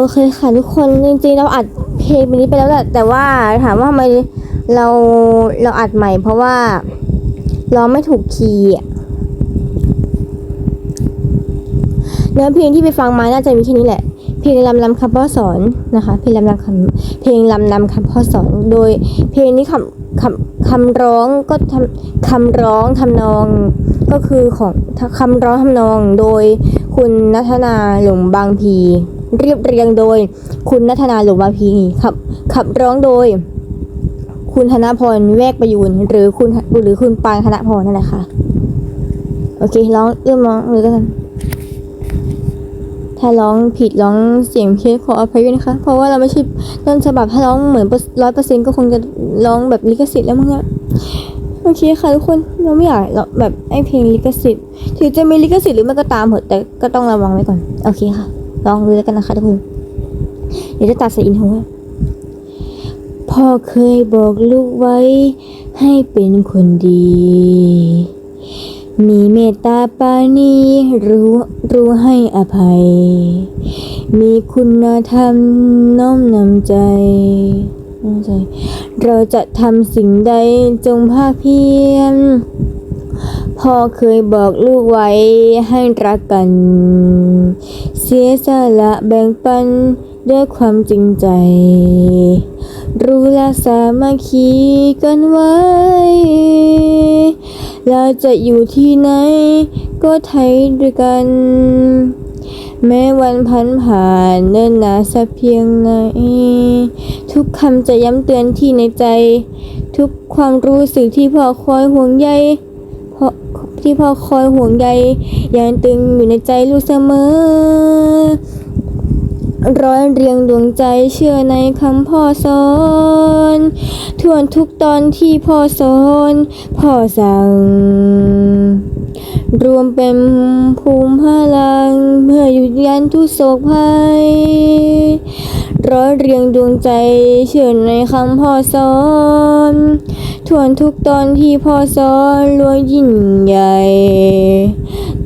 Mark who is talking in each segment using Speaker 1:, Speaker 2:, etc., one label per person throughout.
Speaker 1: โอเคค่ะทุกคนจริงๆเราอัดเพลงนี้ไปแล้วแหละแต่ว่าถามว่าทำไมเราเราอัดใหม่ เพราะว่าเราไม่ถูกคีย์เนื้อเพลงที่ไปฟังมาน่าจะมีแค่นี้แหละ เพลงลำนำคำพ่อสอนนะคะ เพลงลำนำคำเพลงลำนำคำพ่อสอน โดยเพลงนี้คำคำคำร้องก็ทำคำร้องทำนองก็คือของคำร้องทำนองโดยคุณนัทนาหลงบางพี เรียบเรียงโดย คุณนัทนาหลงบาพีขับขับร้องโดย คุณธนพรแวกประยูนหรือคุณหรือคุณปานธนพรนั่นแหละค่ะ โอเคร้องเริ่มร้องเลยก็กันถ้าร้องผิดร้องเสียงเพี้ยนขออภัยด้วยนะคะ เพราะว่าเราไม่ใช่ต้นฉบับถ้าร้องเหมือนร้อยเปอร์เซ็นต์ก็คงจะร้องแบบลิขสิทธิ์แล้วมั้งอะโอเคค่ะทุกคนเราไม่อยากแบบไอ้เพลงลิขสิทธิ์ถึงจะมีลิขสิทธิ์หรือไม่ก็ตามเหอะแต่ก็ต้องระวังไว้ก่อน โอเคค่ะ ลองดูแล้วกันนะคะทุกคน เดี๋ยวจะตัดใส่อินโทรพ่อเคยบอกลูกไว้ให้เป็นคนดี มีเมตตาปานีรู้รู้ให้อภัย มีคุณธรรมน้อมนำใจเราจะทำสิ่งใดจงภาคเพียร พ่อเคยบอกลูกไว้ให้รักกัน เสียสละแบ่งปันด้วยความจริงใจ รู้และสามัคคีกันไว้ เราจะอยู่ที่ไหนก็ไทยด้วยกัน แม้วันพันผ่านเนิ่นนานสักเพียงไหน ทุกคำจะย้ำเตือนที่ในใจ ทุกความรู้สึกที่พ่อคอยห่วงใย ที่พ่อคอยห่วงใยยังตึงอยู่ในใจลูกเสมอ ร้อยเรียงดวงใจเชื่อในคำพ่อสอนทวนทุกตอนที่พ่อสอนพ่อสั่ง รวมเป็นภูมิพลังเพื่อหยุดยันทุกโศกภัย ร้อยเรียงดวงใจเชื่อในคำพ่อสอนทวนทุกตอนที่พ่อสอนล้วนยิ่งใหญ่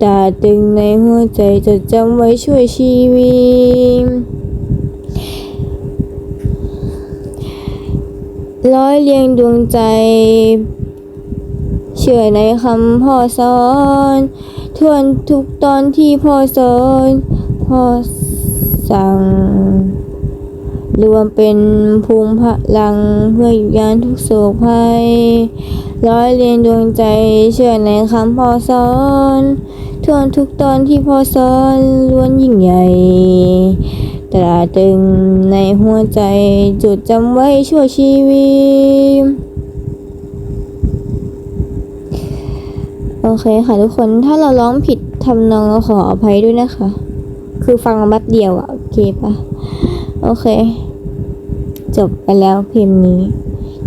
Speaker 1: ตาตึงในหัวใจจดจำไว้ช่วยชีวิตร้อยเรียงดวงใจ เชื่อในคำพ่อสอน ทวนทุกตอนที่พ่อสอนพ่อสั่ง รวมเป็นภูมิพลังเพื่อหยุดยันทุกโศกภัย ร้อยเรียนดวงใจเชื่อในคำพ่อสอนทวนทุกตอนที่พ่อสอนล้วนยิ่งใหญ่ตราตึงในหัวใจจดจำไว้ชั่วชีวิตโอเคค่ะทุกคนถ้าเราร้องผิดทำนองเราขออภัยด้วยนะคะ คือฟังมาแป๊บเดียวอะโอเคปะโอเค จบไปแล้วเพลงนี้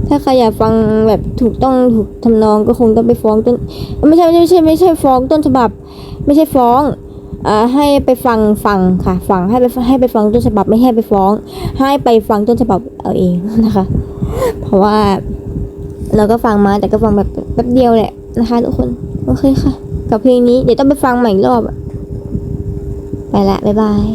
Speaker 1: ถ้าใครอยากฟังแบบถูกต้องถูกทำนองก็คงต้องไปฟ้องต้นไม่ใช่ไม่ใช่ไม่ใช่ฟ้องต้นฉบับ ไม่ใช่ฟ้องอ่าให้ไปฟังฟังค่ะ ฟังให้ไปให้ไปฟังต้นฉบับไม่ให้ไปฟ้อง ให้ไปฟังต้นฉบับเอาเองนะคะ เพราะว่าเราก็ฟังมาแต่ก็ฟังแบบแป๊บเดียวแหละนะคะทุกคนโอเคค่ะ กับเพลงนี้เดี๋ยวต้องไปฟังใหม่อีกรอบอะไปละบ๊ายบาย